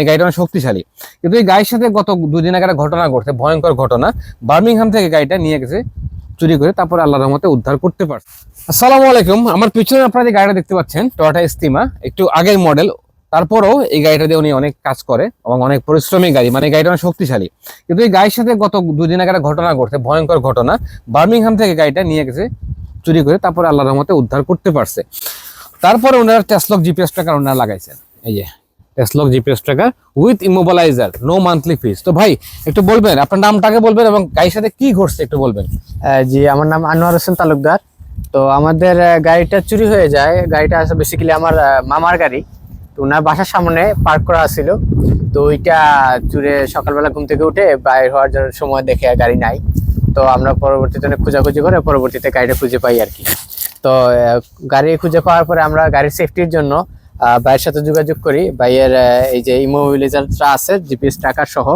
এই গাড়িটা অনেক শক্তিশালী। কিন্তু এই গাড়ির সাথে গত দুদিন আগে একটা ঘটনা ঘটছে, ভয়ঙ্কর ঘটনা। বার্মিংহাম থেকে গাড়িটা নিয়ে গেছে, চুরি করে তারপরে আল্লাহ রহমতে উদ্ধার করতে পারছে। আসসালামু আলাইকুম, আমার পিছনে আপনারা যে গাড়িটা দেখতে পাচ্ছেন টয়োটা স্টিমা একটু আগের মডেল তারপরেও এই গাড়িটা দিয়ে উনি অনেক কাজ করে এবং অনেক পরিশ্রমী গাড়ি মানে গাড়িটা অনেক শক্তিশালী। কিন্তু এই গাড়ির সাথে গত দুদিন আগে ঘটনা ঘটছে, ভয়ঙ্কর ঘটনা। বার্মিংহাম থেকে গাড়িটা নিয়ে গেছে, চুরি করে তারপরে আল্লাহ রহমতে উদ্ধার করতে পারছে। তারপরে ওনারা টেসলক জিপিএস ট্র্যাকার ওনারা লাগাইছেন। এই যে টেসলক GPS tracker with immobiliser no monthly fees তো ভাই, একটু বলবেন, আপনার নামটাকে বলবেন এবং গাড়ির সাথে কি ঘটছে একটু বলবেন। জি, আমার নাম আনোয়ার হোসেন তালুকদার। তো আমাদের গাড়িটা চুরি হয়ে যায়। গাড়িটা আছে বেসিক্যালি আমার মামার গাড়ি। তো ওনার বাসার সামনে পার্ক করা ছিল তো ওইটা চুরে সকালবেলা ঘুম থেকে উঠে বাইর হওয়ার সময় দেখে গাড়ি নাই। তো আমরা পরবর্তীতে খোঁজাখুঁজি করে পরবর্তীতে গাড়িটা খুঁজে পাই আর কি। তো গাড়ি খুঁজে পাওয়ার পরে আমরা গাড়ির সেফটির জন্য ভাইয়ের সাথে যোগাযোগ করি। ভাইয়ের এই যে ইমোবিলাইজারটা আছে জিপিএস ট্র্যাকার সহ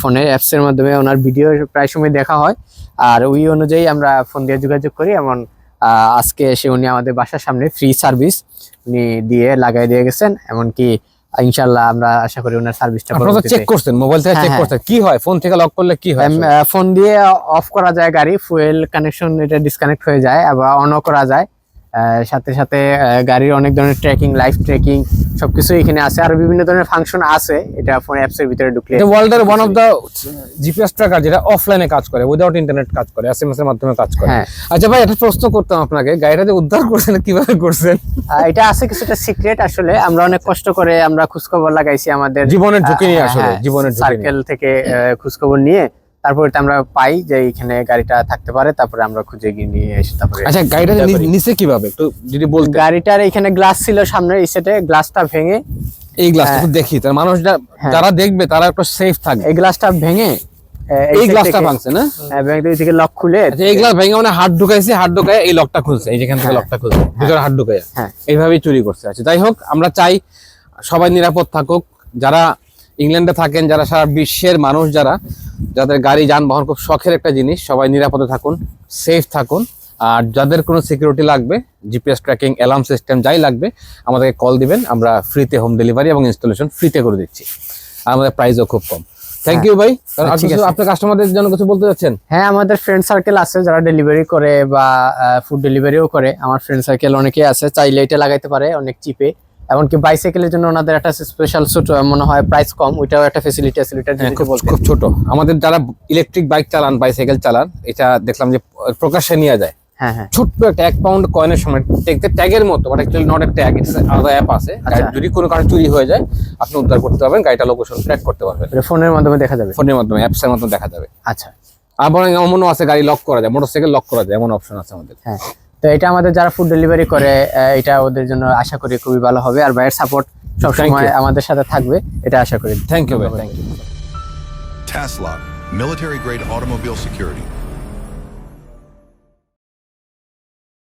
ফোনের অ্যাপসের মাধ্যমে ওনার ভিডিও প্রায় সময় দেখা হয়। আর ওই অনুযায়ী আমরা ফোন দিয়ে যোগাযোগ করি এমন আজকে এসে উনি আমাদের বাসার সামনে ফ্রি সার্ভিস উনি দিয়ে লাগাই দিয়ে গেছেন। এমনকি ইনশাল্লাহ আমরা আশা করি ওনার সার্ভিসটা আপনারা চেক করছেন মোবাইল থেকে হ্যাঁ, চেক হ্যাঁ। করছেন। কি হয়? ফোন থেকে লক করলে কি হয়? ফোন দিয়ে অফ করা যায় গাড়ি ফুয়েল কানেকশন এটা ডিসকানেক্ট হয়ে যায় আবার অনও করা যায়। সাথে সাথে গাড়ির অনেক ধরনের ট্র্যাকিং লাইভ ট্র্যাকিং সবকিছু এখানে আছে। আর বিভিন্ন ধরনের ফাংশন আছে। এটা ফোন অ্যাপসের ভিতরে ঢুকলে এটা ওয়ার্ল্ডের one of the GPS tracker যেটা অফলাইনে কাজ করে উইদাউট ইন্টারনেট কাজ করে এসএমএস এর মাধ্যমে কাজ করে। হ্যাঁ। আচ্ছা ভাই একটা প্রশ্ন করতাম আপনাকে গাড়িটা যে উদ্ধার করছেন কীভাবে করছেন? এটা আছে কিছুটা সিক্রেট আসলে। আমরা অনেক কষ্ট করে আমরা খোঁজখবর লাগাইছি আমাদের জীবনের ঝুঁকি নিয়ে আসলে হ্যাঁ, জীবনের সার্কেল থেকে খোঁজখবর নিয়ে। তারপরে এটা আমরা পাই যে এখানে গাড়িটা থাকতে পারে তারপরে আমরা খুঁজে গিয়ে নিয়ে এসে তারপরে আচ্ছা গাড়িটা। নিচে কীভাবে? একটু যদি বলতে গাড়িটার এখানে গ্লাস ছিল সামনে এই সেটে গ্লাসটা ভেঙে। এই গ্লাস একটু দেখি তার মানুষ হ্যাঁ। যারা দেখবে তারা একটু সেফ থাকবে। এই গ্লাসটা ভেঙে এই গ্লাসটা ভাঙছে না? হ্যাঁ, দিয়ে থেকে লক খুলে আচ্ছা এই গ্লাস ভেঙে মানে হাত ঢুকাইছে হাত ঢুকায় এই লকটা খুলছে এই যেখান থেকে হ্যাঁ। লকটা খুলছে ভিতরে হাত ঢুকায় হ্যাঁ। এইভাবেই চুরি করছে। আচ্ছা যাই হোক আমরা চাই সবাই নিরাপদ থাকুক। যারা ইংল্যান্ডে থাকেন যারা সারা বিশ্বের মানুষ যারা যাদের গাড়ি যানবাহন খুব শখের একটা জিনিস সবাই নিরাপদে থাকুন সেফ থাকুন। আর যাদের কোনো সিকিউরিটি লাগবে জিপিএস ট্র্যাকিং অ্যালার্ম সিস্টেম যাই লাগবে আমাদেরকে কল দিবেন আমরা ফ্রিতে হোম ডেলিভারি এবং ইনস্টলেশন ফ্রিতে করে দিচ্ছি। আর আমাদের প্রাইসও খুব কম। থ্যাংক ইউ ভাই। হ্যাঁ। আপনার কাস্টমারদের জন্য কিছু বলতে চাচ্ছেন? হ্যাঁ আমাদের ফ্রেন্ড সার্কেল আছে যারা ডেলিভারি করে বা ফুড ডেলিভারিও করে। আমার ফ্রেন্ড সার্কেল অনেকেই আছে চাইলে এটা লাগাইতে পারে অনেক চিপে এমনকি বাইসাইকেলের জন্য ওনাদের একটা স্পেশাল ছোট মনে হয় প্রাইস কম ওইটাও একটা ফেসিলিটি আছে ওইটা হ্যাঁ, খুব ছোট। আমাদের যারা ইলেকট্রিক বাইক চালান বাইসাইকেল চালান এটা দেখলাম যে প্রকাশ্যে নিয়ে যায়। হ্যাঁ হ্যাঁ। ছোট্ট একটা এক পাউন্ড কয়েনের সময় দেখতে ট্যাগের মতো but actually not a tag it's আলাদা অ্যাপ আছে। আচ্ছা। যদি কোনো কারণে চুরি হয়ে যায় আপনি উদ্ধার করতে পারবেন গাড়িটা লোকেশন ট্র্যাক করতে পারবেন। ফোনের মাধ্যমে দেখা যাবে? ফোনের মাধ্যমে মাধ্যমে দেখা যাবে। আচ্ছা। আবার এমনও আছে গাড়ি লক করা যায় মোটরসাইকেল লক করা যায় এমন অপশন আছে আমাদের। হ্যাঁ। তো এটা আমাদের যারা ফুড ডেলিভারি করে আহ, এটা ওদের জন্য আশা করি খুবই ভালো হবে। আর ভাইয়ের সাপোর্ট সবসময় আমাদের সাথে থাকবে এটা আশা করি। থ্যাংক ইউ ভাই thank you Tesla, military grade automobile security.